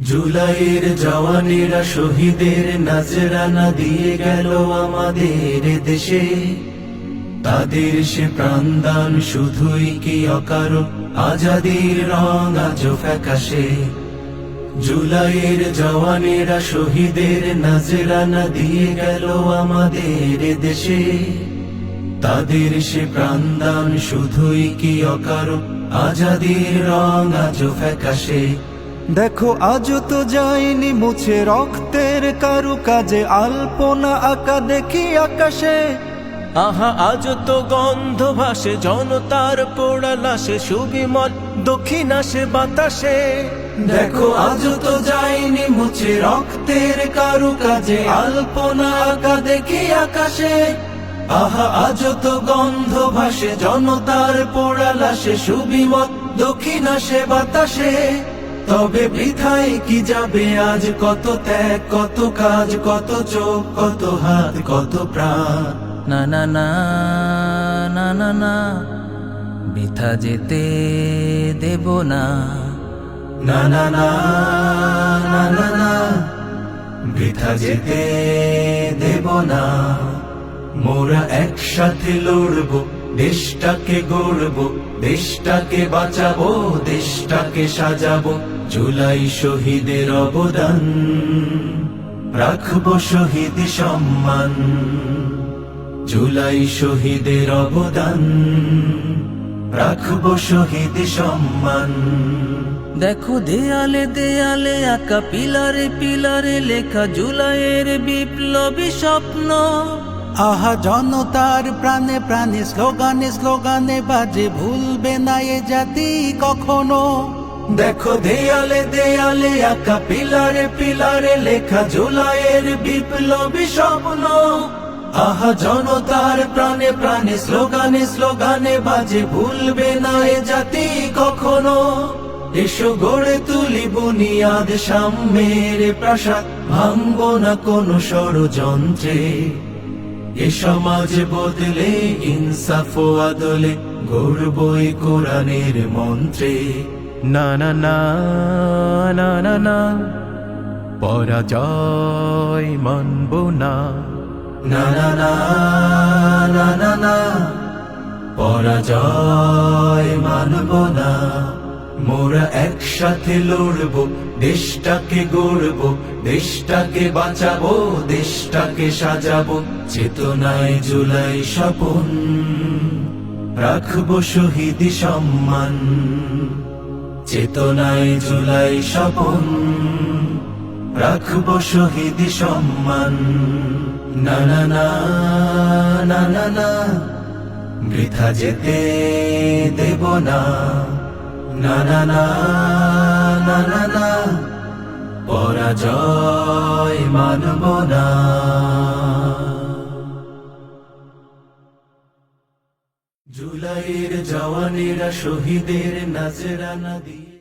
জুলাইয়ের জওয়ানেরা শহীদের নাজরানা দিয়ে গেল আমাদের দেশে। তাদের সে প্রাণদান শুধুই কি অকারণ? আজাদির রং আজ ফ্যাকাশে। জুলাইয়ের জওয়ানেরা শহীদের নাজরানা দিয়ে গেল আমাদের দেশে। তাদের সে প্রাণদান শুধুই কি অকারণ? আজাদির রং আজ ফ্যাকাশে। দেখো আজ তো যায়নি মুছে রক্তের কারু কাজে আলপনা আঁকা দেখি আকাশে। আহা আজ তো গন্ধ ভাসে জনতার পোড়া লাশে সুবিমল দক্ষিণ আসে বাতাসে। দেখো আজ তো যায়নি মুছে রক্তের কারু কাজে আলপনা আঁকা দেখি আকাশে। আহা আজ তো গন্ধ ভাসে জনতার পোড়া লাশে সুবিমত দক্ষিণ আসে বাতাসে। তবে বৃথায় কি যাবে আজ কত ত্যাগ কত কাজ কত চোখ কত হাত কত প্রাণ না না না না না না বৃথা যেতে দেব না না না না না না না বৃথা যেতে দেব না মোরা একসাথে লড়বো দেশটাকে গড়বো, দেশটাকে বাঁচাবো, দেশটাকে সাজাবো, জুলাই শহীদের অবদান। রাখব শহীদ সম্মান, জুলাই শহীদের অবদান। রাখব শহীদ সম্মান। দেখো দেয়ালে দেয়ালে আঁকা পিলারে পিলারে লেখা জুলাইয়ের বিপ্লবী স্বপ্ন। আহা জনতার প্রাণে প্রাণে, স্লোগানে স্লোগানে বাজে, ভুলবে না এ জাতি কখনো। দেখো দেয়ালে দেয়ালে আঁকা পিলারে পিলারে লেখা জুলাইয়ের বিপ্লবী স্বপ্ন। আহা জনতার প্রাণে প্রাণে, স্লোগানে স্লোগানে বাজে, ভুলবে না এ জাতি কখনো। এসো গড়ে তুলি বুনিয়াদ সাম্যের প্রাসাদ, ভাঙবো না কোনো ষড়যন্ত্রে। এ সমাজ বদলে ইনসাফ আদলে গড়বই কোরআনের মন্ত্রে না না না না না না পরাজয় মানব না না না না না না না পরাজয় মোরা একসাথে লড়বো, দেশটাকে গড়বো, দেশটাকে বাঁচাবো, দেশটাকে সাজাবো, চেতনায় জুলাই স্বপন, রাখব শহীদ সম্মান, চেতনায় জুলাই স্বপন, রাখব শহীদ সম্মান, না না না না না না, বৃথা যেতে দেব না। না জুলাইয়ের জওয়ানেরা শহীদের নাচেরা দিয়ে